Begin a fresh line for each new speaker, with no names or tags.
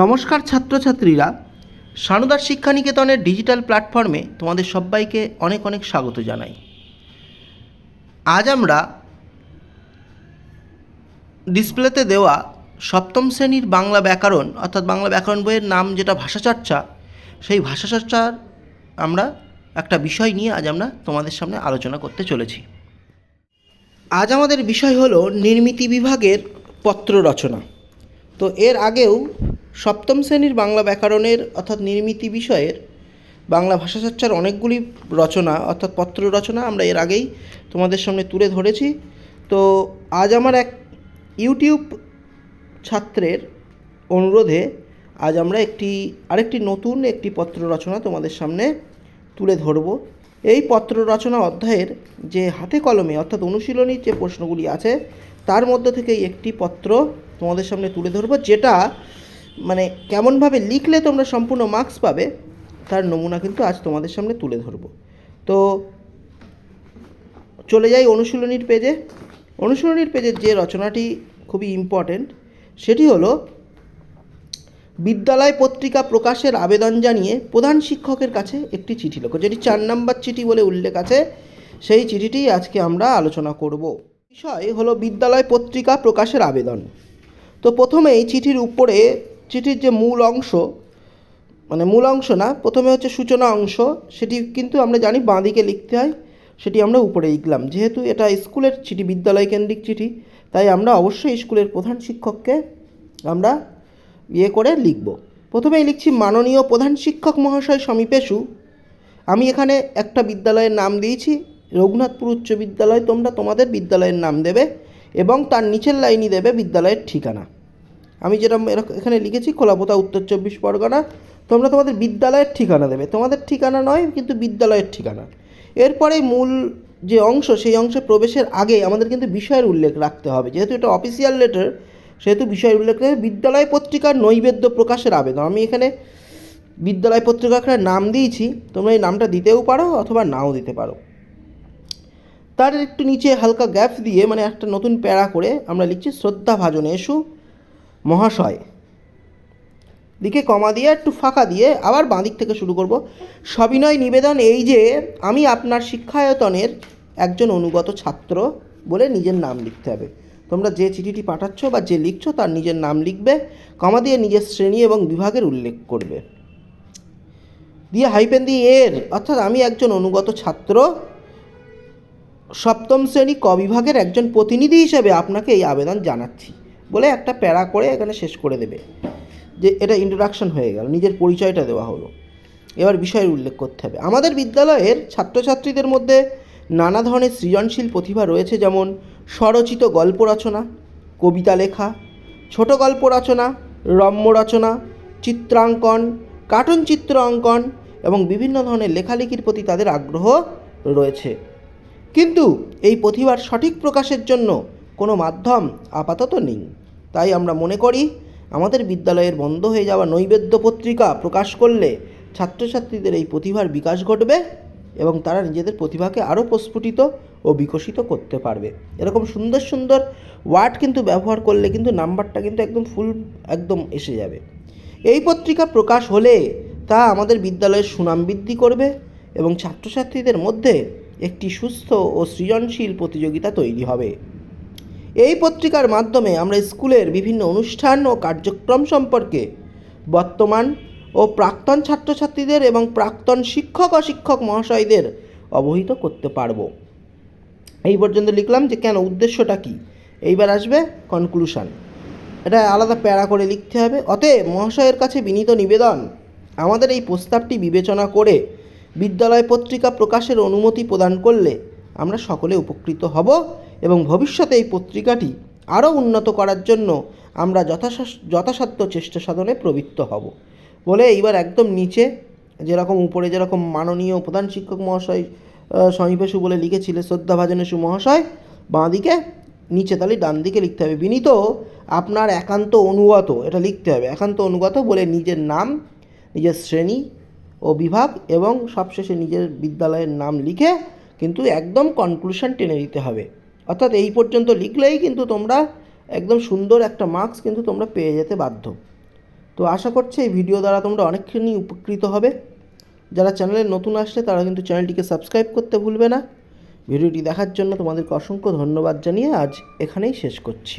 নমস্কার ছাত্রছাত্রীরা, সানুদার শিক্ষানিকেতনের ডিজিটাল প্ল্যাটফর্মে তোমাদের সবাইকে অনেক অনেক স্বাগত জানাই। আজ আমরা ডিসপ্লেতে দেওয়া সপ্তম শ্রেণির বাংলা ব্যাকরণ, অর্থাৎ বাংলা ব্যাকরণ বইয়ের নাম যেটা ভাষাচর্চা, সেই ভাষাচর্চার আমরা একটা বিষয় নিয়ে আজ আমরা তোমাদের সামনে আলোচনা করতে চলেছি। আজ আমাদের বিষয় হলো নির্মিতি বিভাগের পত্র রচনা। তো এর আগেও সপ্তম শ্রেণির বাংলা ব্যাকরণের অর্থাৎ নির্মিতি বিষয়ের বাংলা ভাষাচর্চার অনেকগুলি রচনা অর্থাৎ পত্র রচনা আমরা এর আগেই তোমাদের সামনে তুলে ধরেছি। তো আজ আমার এক ইউটিউব ছাত্রের অনুরোধে আজ আমরা একটি, আরেকটি নতুন একটি পত্র রচনা তোমাদের সামনে তুলে ধরব। এই পত্র রচনা অধ্যায়ের যে হাতে কলমে অর্থাৎ অনুশীলনীর যে প্রশ্নগুলি আছে, তার মধ্যে থেকে একটি পত্র তোমাদের সামনে তুলে ধরবো, যেটা মানে কেমনভাবে লিখলে তোমরা সম্পূর্ণ মার্কস পাবে, তার নমুনা কিন্তু আজ তোমাদের সামনে তুলে ধরবো। তো চলে যাই অনুশীলনীর পেজে অনুশীলনীর পেজের যে রচনাটি খুবই ইম্পর্টেন্ট সেটি হলো, বিদ্যালয় পত্রিকা প্রকাশের আবেদন জানিয়ে প্রধান শিক্ষকের কাছে একটি চিঠি লেখো, যেটি চার নাম্বার চিঠি বলে উল্লেখ আছে। সেই চিঠিটি আজকে আমরা আলোচনা করব। বিষয় হলো বিদ্যালয় পত্রিকা প্রকাশের আবেদন। তো প্রথমেই চিঠির উপরে চিঠির যে মূল অংশ মানে মূল অংশ না, প্রথমে হচ্ছে সূচনা অংশ, সেটি কিন্তু আমরা জানি বাঁদিকে লিখতে হয়, সেটি আমরা উপরে লিখলাম। যেহেতু এটা স্কুলের চিঠি, বিদ্যালয় কেন্দ্রিক চিঠি, তাই আমরা অবশ্যই স্কুলের প্রধান শিক্ষককে আমরা ইয়ে করে লিখব। প্রথমেই লিখছি, মাননীয় প্রধান শিক্ষক মহাশয় সমীপেশু আমি এখানে একটা বিদ্যালয়ের নাম দিয়েছি, রঘুনাথপুর উচ্চ বিদ্যালয়, তোমরা তোমাদের বিদ্যালয়ের নাম দেবে এবং তার নিচের লাইনই দেবে বিদ্যালয়ের ঠিকানা। আমি যেটা এখানে লিখেছি, খোলাপোতা, উত্তর চব্বিশ পরগনা। তোমরা তোমাদের বিদ্যালয়ের ঠিকানা দেবে। তোমাদের ঠিকানা নয়, কিন্তু বিদ্যালয়ের ঠিকানা। এরপরে মূল যে অংশ, সেই অংশে প্রবেশের আগে আমাদের কিন্তু বিষয়ের উল্লেখ রাখতে হবে। যেহেতু এটা অফিসিয়াল লেটার সেহেতু বিষয়ের উল্লেখ রাখতে হবে। বিদ্যালয় পত্রিকার নৈবেদ্য প্রকাশের আবেদন। আমি এখানে বিদ্যালয় পত্রিকার নাম দিয়েছি। তোমরা এই নামটা দিতেও পারো অথবা নাও দিতে পারো। তার একটু নিচে হালকা গ্যাপ দিয়ে মানে একটা নতুন প্যারা করে আমরা লিখছি শ্রদ্ধা ভাজন এসু। মহাশয়। দিকে কমা দিয়ে, একটু ফাঁকা দিয়ে, আবার বাঁদিক থেকে শুরু করব। সবিনয় নিবেদন, এই যে আমি আপনার শিক্ষায়তনের একজন অনুগত ছাত্র বলে নিজের নাম লিখতে হবে। তোমরা যে চিঠিটি পাঠাচ্ছ বা যে লিখছো তার নিজের নাম লিখবে, কমা দিয়ে নিজের শ্রেণি এবং বিভাগের উল্লেখ করবে। দিয়ে হাইপেন দিয়ে এর, অর্থাৎ আমি একজন অনুগত ছাত্র, সপ্তম শ্রেণি ক বিভাগের একজন প্রতিনিধি হিসেবে আপনাকে এই আবেদন জানাচ্ছি। বলে একটা প্যারা করে এখানে শেষ করে দেবে। যে এটা ইন্ট্রোডাকশন হয়ে গেল, নিজের পরিচয়টা দেওয়া হলো। এবার বিষয়ের উল্লেখ করতে হবে। আমাদের বিদ্যালয়ের ছাত্রছাত্রীদের মধ্যে নানা ধরনের সৃজনশীল প্রতিভা রয়েছে, যেমন স্বরচিত গল্প রচনা, কবিতা লেখা, ছোট গল্প রচনা, রম্য রচনা, চিত্রাঙ্কন, কার্টুন চিত্র অঙ্কন এবং বিভিন্ন ধরনের লেখালেখির প্রতি তাদের আগ্রহ রয়েছে। কিন্তু এই প্রতিভার সঠিক প্রকাশের জন্য কোনো মাধ্যম আপাতত নেই। তাই আমরা মনে করি আমাদের বিদ্যালয়ের বন্ধ হয়ে যাওয়া নৈবেদ্য পত্রিকা প্রকাশ করলে ছাত্রছাত্রীদের এই প্রতিভার বিকাশ ঘটবে এবং তারা নিজেদের প্রতিভাকে আরও প্রস্ফুটিত ও বিকশিত করতে পারবে। এরকম সুন্দর সুন্দর ওয়ার্ড কিন্তু ব্যবহার করলে কিন্তু নাম্বারটা কিন্তু একদম ফুল, একদম এসে যাবে। এই পত্রিকা প্রকাশ হলে তা আমাদের বিদ্যালয়ের সুনাম বৃদ্ধি করবে এবং ছাত্রছাত্রীদের মধ্যে একটি সুস্থ ও সৃজনশীল প্রতিযোগিতা তৈরি হবে। এই পত্রিকার মাধ্যমে আমরা স্কুলের বিভিন্ন অনুষ্ঠান ও কার্যক্রম সম্পর্কে বর্তমান ও প্রাক্তন ছাত্রছাত্রীদের এবং প্রাক্তন শিক্ষক ও শিক্ষক মহাশয়দের অবহিত করতে পারব। এই পর্যন্ত লিখলাম যে কেন উদ্দেশ্যটা কি? এইবার আসবে কনক্লুশন এটা আলাদা প্যারা করে লিখতে হবে। অতএব মহাশয়ের কাছে বিনীত নিবেদন, আমাদের এই প্রস্তাবটি বিবেচনা করে বিদ্যালয় পত্রিকা প্রকাশের অনুমতি প্রদান করলে আমরা সকলে উপকৃত হব। এবং ভবিষ্যতে এই পত্রিকাটি আরও উন্নত করার জন্য আমরা যথাসা- যথাসাধ্য চেষ্টা সাধনে প্রবৃত্ত হব। বলে এইবার একদম নিচে যেরকম উপরে যেরকম মাননীয় প্রধান শিক্ষক মহাশয় সমীপেশু বলে লিখেছিলে শ্রদ্ধা ভাজনেশু মহাশয়, বাঁদিকে নিচে তাহলে ডান দিকে লিখতে হবে। বিনীত আপনার একান্ত অনুগত, এটা লিখতে হবে। একান্ত অনুগত বলে নিজের নাম, নিজের শ্রেণি ও বিভাগ এবং সবশেষে নিজের বিদ্যালয়ের নাম লিখে কিন্তু একদম কনক্লুশন টেনে দিতে হবে। অর্থাৎ এই পর্যন্ত লিখলেই কিন্তু তোমরা একদম সুন্দর একটা মার্কস কিন্তু তোমরা পেয়ে যেতে বাধ্য। তো আশা করছি এই ভিডিও দ্বারা তোমরা অনেকখানি উপকৃত হবে। যারা চ্যানেলে নতুন আসলে তারা কিন্তু চ্যানেলটিকে সাবস্ক্রাইব করতে ভুলবে না। ভিডিওটি দেখার জন্য তোমাদেরকে অসংখ্য ধন্যবাদ জানিয়ে আজ এখানেই শেষ করছি।